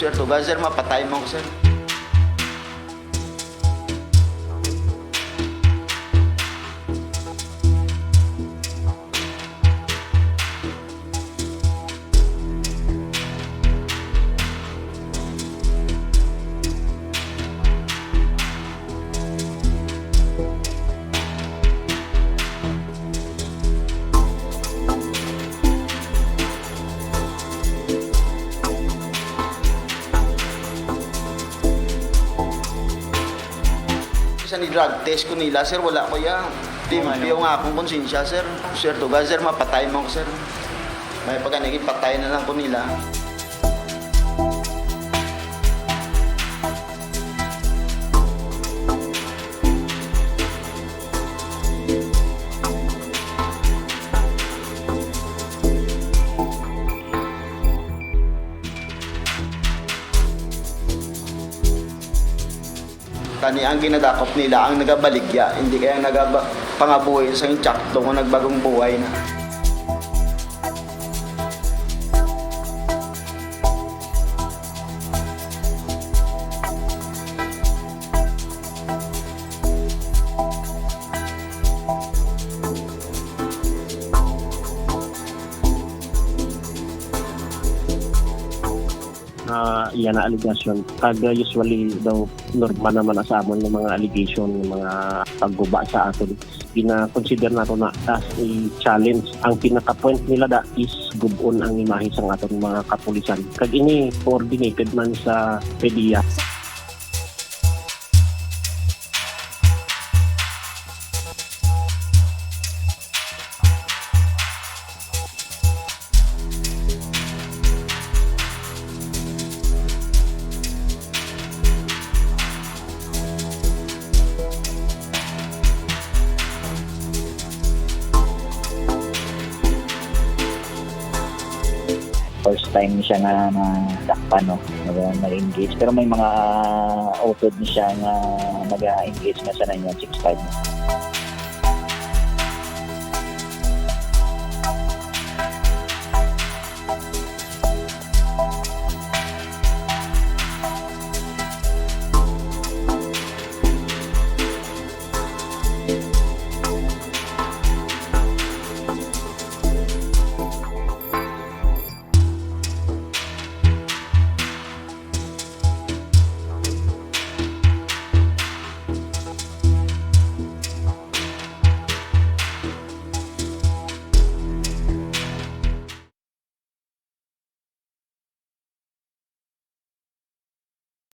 Sir, tuga sir, mapatay mo ko sir. Sa ni drug test ko nila, sir, wala ko yan. Mabiyaw nga akong konsensya, sir. Sir, tuga sir, mapatay mo ko sir. May pagkanigit, patay na lang ko nila. Kani ang ginadakop nila ang nagabaligya, hindi kaya nagaba pangabuhay sa insakto kung nagbagong buhay na. Na iyan na allegation. Kag uh, usually daw normal naman na sa amon ng mga allegation ng mga pagguba sa aton. Gina-consider nato na as a challenge. Ang pinaka-point nila da is good on ang imahe sa aton mga kapulisan. Kag ini coordinated man sa PDEA. First time siya na dakpan no na nag-engage pero may mga outod ni siya nga nag-engage na siya na niya 6'5